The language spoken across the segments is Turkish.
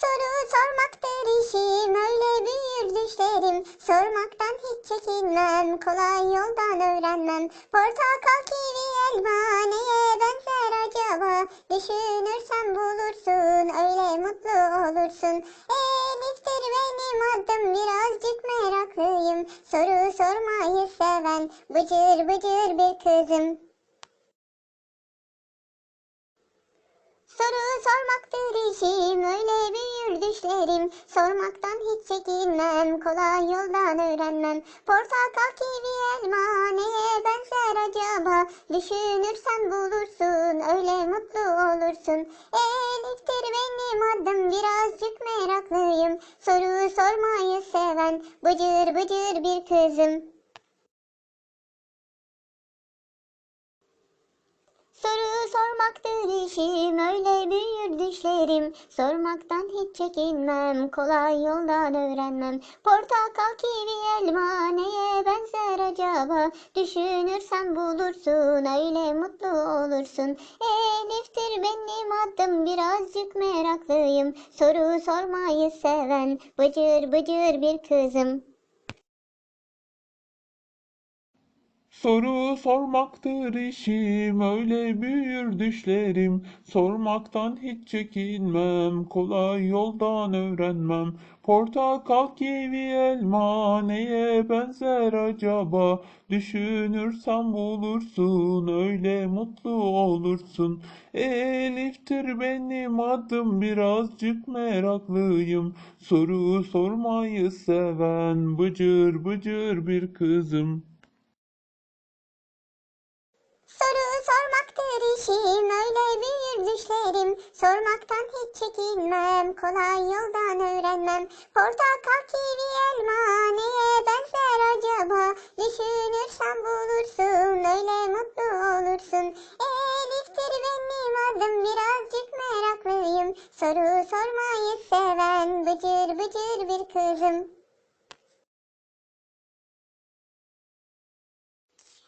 Soru sormaktır işim, öyle büyür düşlerim. Sormaktan hiç çekinmem, kolay yoldan öğrenmem. Portakal, kivi, elma neye benzer acaba? Düşünürsen bulursun, öyle mutlu olursun. Elif'tir benim adım, birazcık meraklıyım. Soru sormayı seven, bıcır bıcır bir kızım. Soru sormaktır işim, öyle büyür düşlerim. Sormaktan hiç çekinmem, kolay yoldan öğrenmem. Portakal, kivi, elma neye benzer acaba? Düşünürsen bulursun, öyle mutlu olursun. Elif'tir benim adım, birazcık meraklıyım. Soru sormayı seven, bıcır bıcır bir kızım. Soru sormaktır işim, öyle büyür düşlerim. Sormaktan hiç çekinmem, kolay yoldan öğrenmem. Portakal, kivi, elma neye benzer acaba? Düşünürsen bulursun, öyle mutlu olursun. Elif'tir benim adım, birazcık meraklıyım. Soru sormayı seven, bıcır bıcır bir kızım. Soru sormaktır işim, öyle büyür düşlerim. Sormaktan hiç çekinmem, kolay yoldan öğrenmem. Portakal, kivi, elma neye benzer acaba? Düşünürsen bulursun, öyle mutlu olursun. Elif'tir benim adım, birazcık meraklıyım. Soru sormayı seven, bıcır bıcır bir kızım. Soru sormaktır işim, öyle büyür düşlerim. Sormaktan hiç çekinmem, kolay yoldan öğrenmem. Portakal, kivi, elma neye benzer acaba? Düşünürsen bulursun, öyle mutlu olursun. Elif'tir benim adım, birazcık meraklıyım. Soru sormayı seven, bıcır bıcır bir kızım.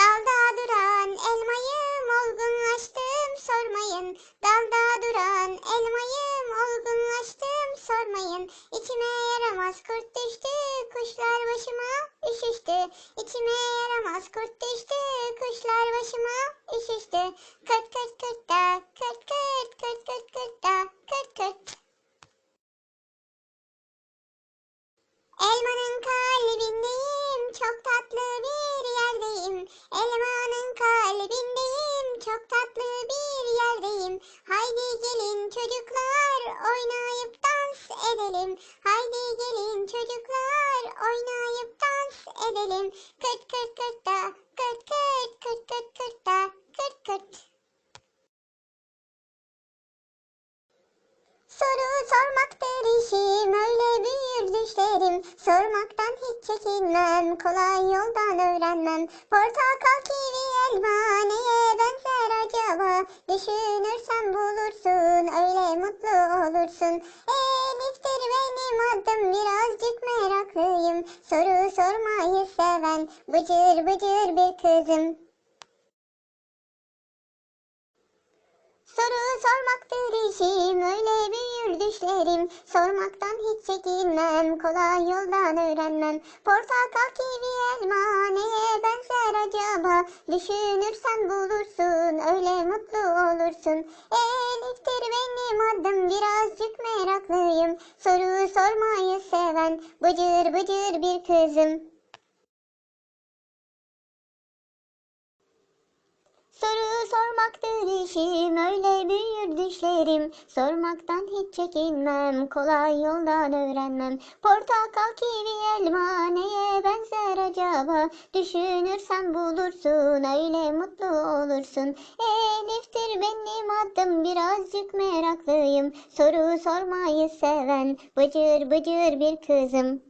Dalda duran elmayım olgunlaştım sormayın. Dalda duran elmayım Düşünürsen bulursun, öyle mutlu olursun. Elif'tir benim adım, birazcık meraklıyım. Soru sormayı seven, bıcır bıcır bir kızım. Soru sormaktır işim öyle büyür düşlerim. Sormaktan hiç çekinmem kolay yoldan öğrenmem. Portakal kivi elma neye benzer acaba? Düşünürsen bulursun öyle mutlu olursun. Elif'tir benim adım birazcık meraklıyım. Soru sormayı seven bıcır bıcır bir kızım Soru sormaktır işim öyle büyür düşlerim. Sormaktan hiç çekinmem kolay yoldan öğrenmem. Portakal kivi elma neye benzer acaba? Düşünürsen bulursun öyle mutlu olursun. Elif'tir benim adım birazcık meraklıyım. Soru sormayı seven bıcır bıcır bir kızım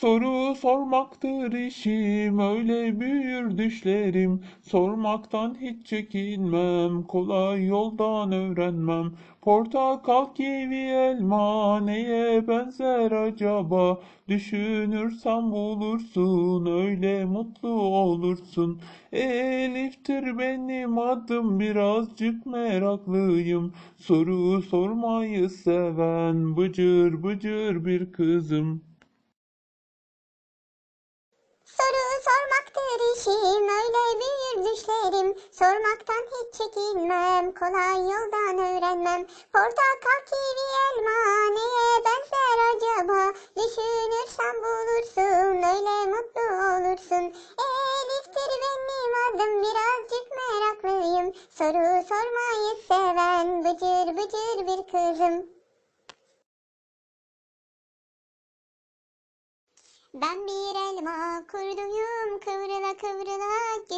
Soru sormaktır işim, öyle büyür düşlerim. Sormaktan hiç çekinmem, kolay yoldan öğrenmem. Portakal, kivi, elma neye benzer acaba? Düşünürsen bulursun, öyle mutlu olursun. Elif'tir benim adım, birazcık meraklıyım. Soru sormayı seven, bıcır bıcır bir kızım. Soru sormaktır işim öyle büyür düşlerim. Sormaktan hiç çekinmem kolay yoldan öğrenmem. Portakal kivi elma neye benzer acaba? Düşünürsen bulursun öyle mutlu olursun. Elif'tir benim adım birazcık meraklıyım. Soru sormayı seven bıcır bıcır bir kızım. Ben bir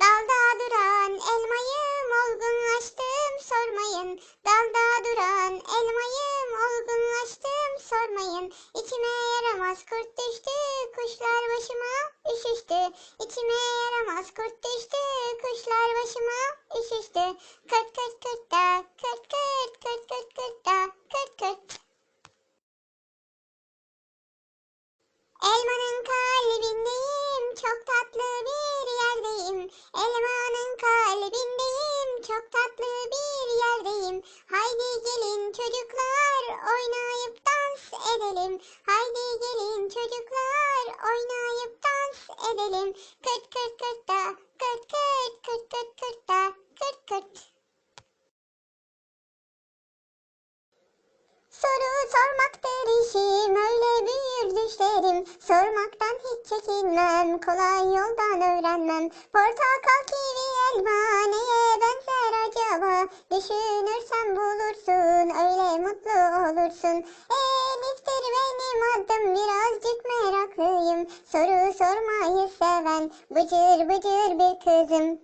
Dalda duran elmayım olgunlaştım sormayın. Dalda duran elmayım olgunlaştım sormayın. İçime yaramaz kurt düştü kuşlar başıma üşüştü. İçime yaramaz kurt düştü kuşlar başıma üşüştü. Kırt kırt kırt seven, bıcır bıcır bir kızım.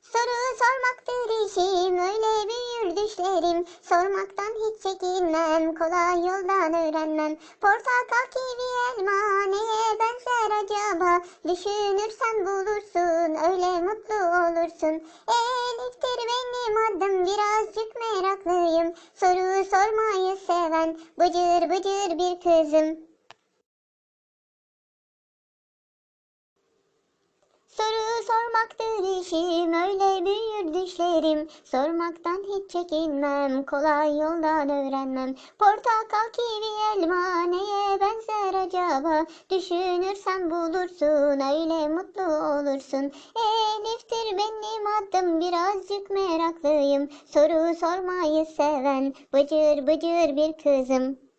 Soru sormaktır işim, öyle büyür düşlerim. Sormaktan hiç çekinmem, kolay yoldan öğrenmem. Portakal, kivi, elma neye benzer acaba? Düşünürsen bulursun, öyle mutlu olursun. Elif'tir benim adım, birazcık meraklıyım. Soru sormayı seven, bıcır bıcır bir kızım. Soru sormaktır işim, öyle büyür düşlerim. Sormaktan hiç çekinmem, kolay yoldan öğrenmem. Portakal, kivi, elma neye benzer acaba? Düşünürsen bulursun, öyle mutlu olursun. Elif'tir benim adım, birazcık meraklıyım. Soru sormayı seven, bıcır bıcır bir kızım.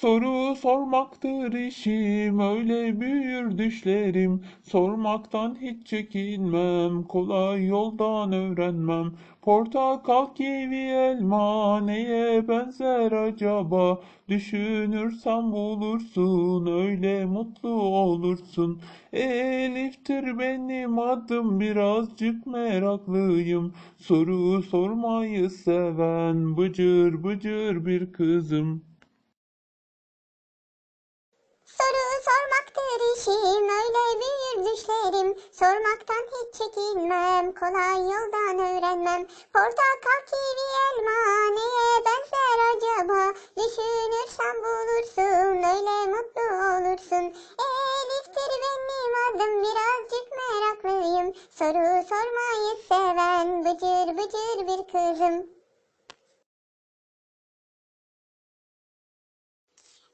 Soru sormaktır işim, öyle büyür düşlerim. Sormaktan hiç çekinmem, kolay yoldan öğrenmem. Portakal, kivi, elma neye benzer acaba? Düşünürsen bulursun, öyle mutlu olursun. Elif'tir benim adım, birazcık meraklıyım. Soru sormayı seven, bıcır bıcır bir kızım. Sormaktır işim, öyle büyür düşlerim. Sormaktan hiç çekinmem, kolay yoldan öğrenmem. Portakal, kivi, elma neye benzer acaba? Düşünürsen bulursun, öyle mutlu olursun. Elif'tir benim adım, birazcık meraklıyım. Soru sormayı seven, bıcır bıcır bir kızım.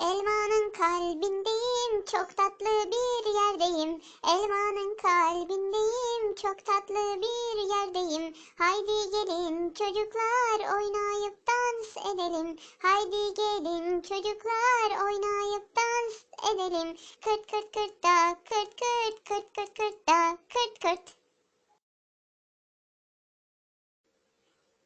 Elmanın kalbindeyim, çok tatlı bir yerdeyim. Elmanın kalbindeyim, çok tatlı bir yerdeyim. Haydi gelin çocuklar oynayıp dans edelim. Haydi gelin çocuklar oynayıp dans edelim. Kırt kırt kırt da, kırt kırt kırt kırt kırt da, kırt kırt.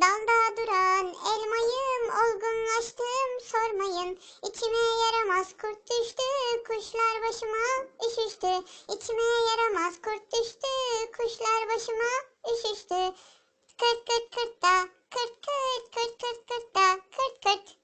Dalda duran elmayım olgunlaştım sormayın. İçime yaramaz kurt düştü kuşlar başıma üşüştü. İçime yaramaz kurt düştü kuşlar başıma üşüştü. Kırt kırt kırt da kırt kırt kırt kırt kırt da kırt kırt.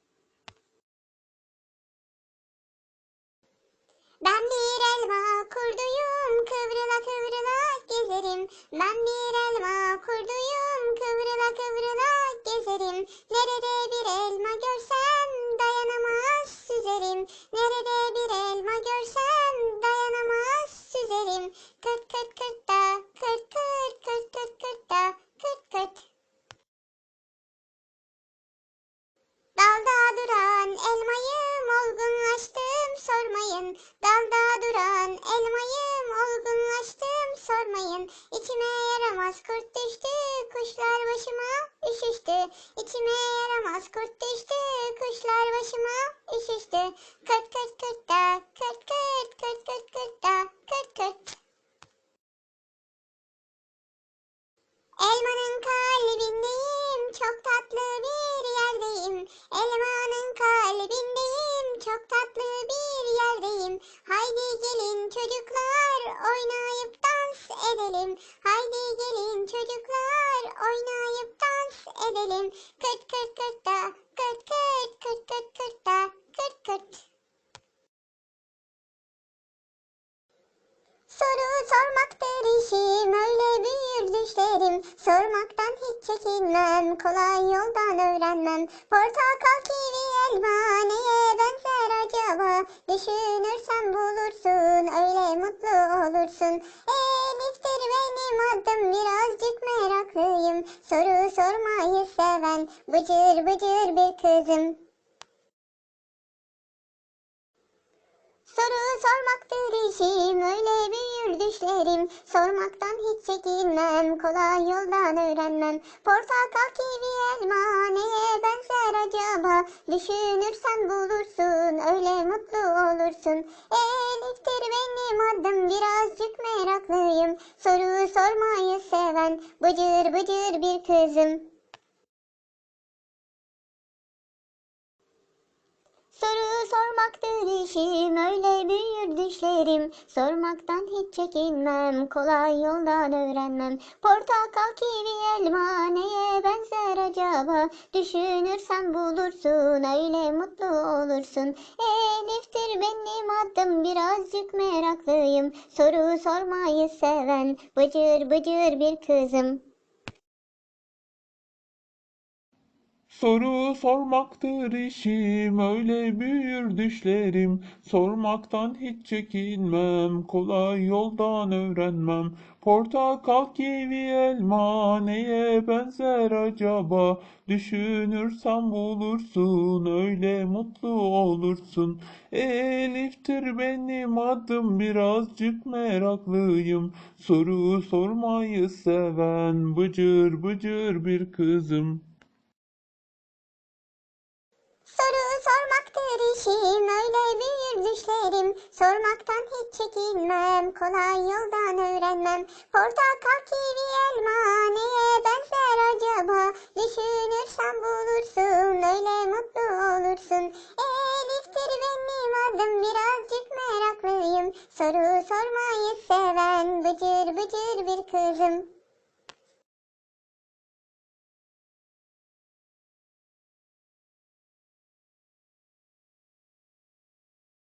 Gezerim. Ben çok tatlı bir yerdeyim. Haydi gelin çocuklar, oynayıp dans edelim. Haydi gelin çocuklar, oynayıp dans edelim. Kırt kırt kırt da, kırt kırt kırt kırt kırt da, kırt kırt. Soru sormaktır işim, öyle büyür düşlerim. Sormaktan hiç çekinmem, kolay yoldan öğrenmem. Portakal, kivi, elma neye benzer acaba? Düşünürsen bulursun, öyle mutlu olursun. Elif'tir benim adım, birazcık meraklıyım. Soru sormayı seven, bıcır bıcır bir kızım. Soru sormaktır işim, öyle büyür düşlerim. Sormaktan hiç çekinmem, kolay yoldan öğrenmem. Portakal, kivi, elma neye benzer acaba? Düşünürsen bulursun, öyle mutlu olursun. Elif'tir benim adım, birazcık meraklıyım. Soru sormayı seven, bıcır bıcır bir kızım. Soru sormaktır işim, öyle büyür düşlerim. Sormaktan hiç çekinmem, kolay yoldan öğrenmem. Portakal, kivi, elma neye benzer acaba? Düşünürsen bulursun, öyle mutlu olursun. Elif'tir benim adım, birazcık meraklıyım. Soru sormayı seven, bıcır bıcır bir kızım. Soru sormaktır işim, öyle büyür düşlerim. Sormaktan hiç çekinmem, kolay yoldan öğrenmem. Portakal, kivi, elma neye benzer acaba? Düşünürsen bulursun, öyle mutlu olursun. Elif'tir benim adım, birazcık meraklıyım. Soru sormayı seven, bıcır bıcır bir kızım. İşim öyle büyür düşlerim. Sormaktan hiç çekinmem kolay yoldan öğrenmem. Portakal kivi elma neye benzer acaba? Düşünürsen bulursun öyle mutlu olursun. Elif'tir benim adım birazcık meraklıyım. Soru sormayı seven bıcır bıcır bir kızım